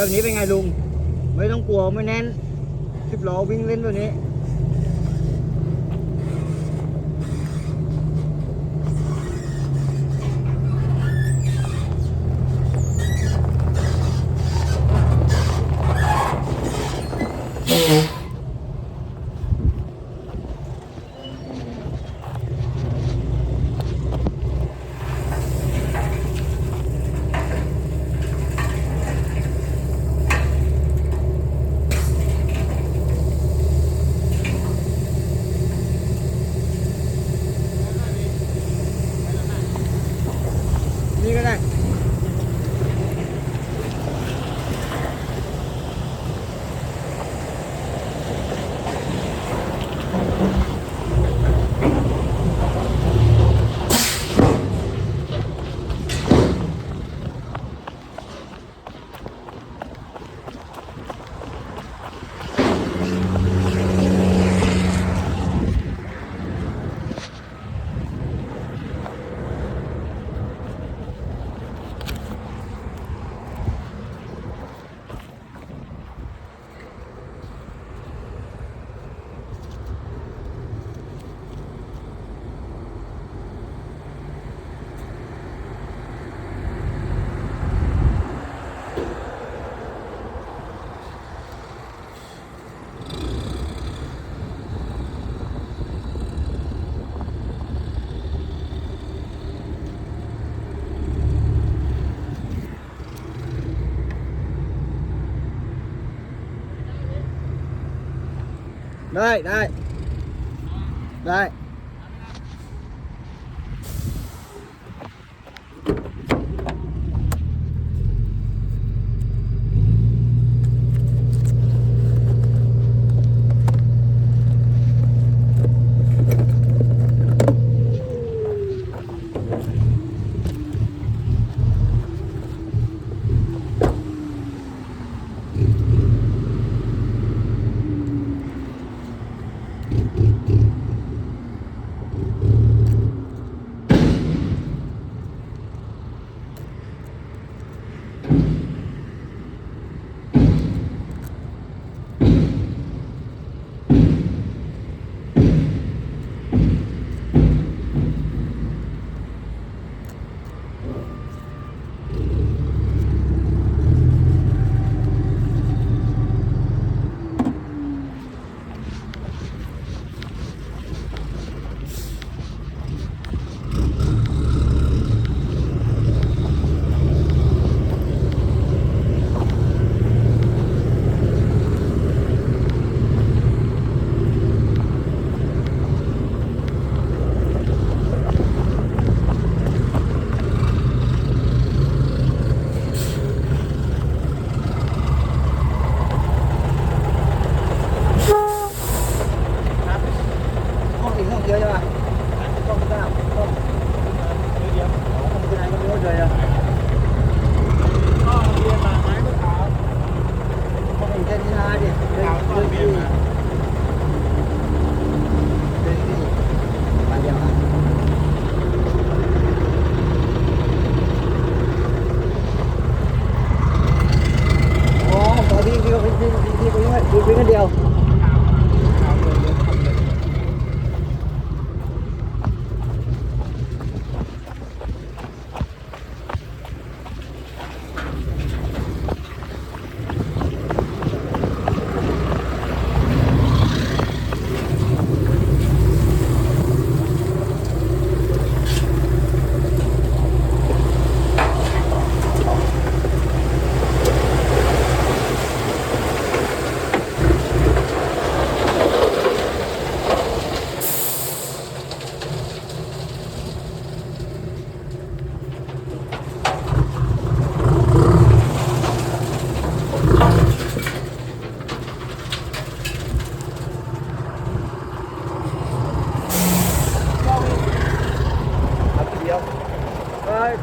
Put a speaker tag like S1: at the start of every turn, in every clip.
S1: แบบนี้เป็นไงลุง ไม่ต้องกลัวไม่แน่นสิบล้อวิ่งเล่นแบบนี้ นี้ก็ได้ ได้ไ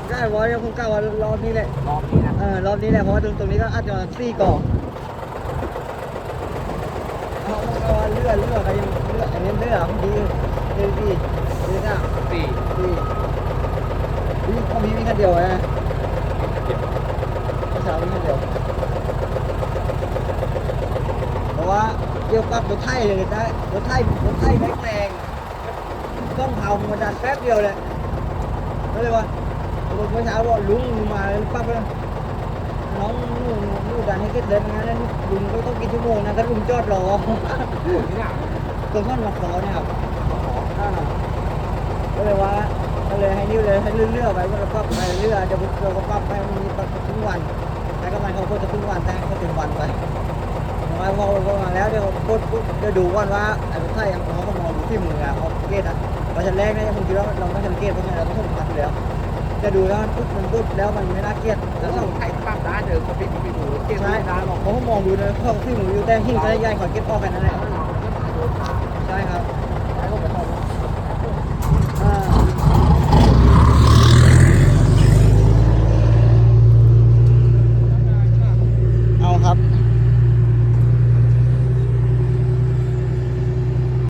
S1: ก็ได้วอ
S2: ลยั
S1: งคงกล้าวอลรอบนี้แหละ
S2: รอบนี้นะ
S1: เออรอบนี้แหละเพราะว่าตรงตรงนี้ก็อาจจะมาสี่กล่องเพราะว่าเลือดเลือดก็ยังเลือดอันนี้เลือดดีดีดีดีนะ
S2: สี่
S1: ดีดีของพี่มีแค่เดียวนะภาษานี้เดียวเพราะว่าเกี่ยวกับรถไถเลยได้รถไถรถไถแม็กแรงต้องเผามันดันแป๊บเดียวเลยก็เลยว่า เมื่อเช้าบอลุงมาเลยปั๊บเลยน้องหนูหนูดันให้เสร็จเลยไม่งั้นลุงก็ต้องกินชั่วโมงนะถ้าลุงจอดรอ
S2: ที่ไหน
S1: ตรงข้างหลังคอเนี่ยครับอ่าก็เลยว่าก็เลยให้นิ้วเลยให้เลื่อนๆไปว่าเราปรับไปเรื่อยเดี๋ยวเราก็ปรับไปมันมีปรับครึ่งวัน แต่ก็มันเขาก็จะถึงวันแต่ก็เป็นวันไปมาพอพอมาแล้วเดี๋ยวกดปุ๊บเดี๋ยวดูก่อนว่าไอ้รถไถเขาก็มองดูที่มืออะเขาเกตอะเพราะฉะนั้นแรกเนี่ยบางทีเราเราไม่สังเกตเพราะฉะนั้นเราต้องพัดอยู่แล้ว จะดูแล้วมันปุ๊บมันปุ๊บแล้วมันไม่น่าเกลียด
S2: แล้
S1: แล้วว
S2: ต้
S1: ต้
S2: อ
S1: งง
S2: ไถ่ภาพด้านเดิมก็ไปดูไปดูเก็บ
S1: ใช่
S2: ด้านหรอง
S1: เขาก็มองดูนะเขาที่มืออยู่แต่หิ้งใช้ใหญ่ขอเก็บออกแค่นั้นแหละใช่ครับ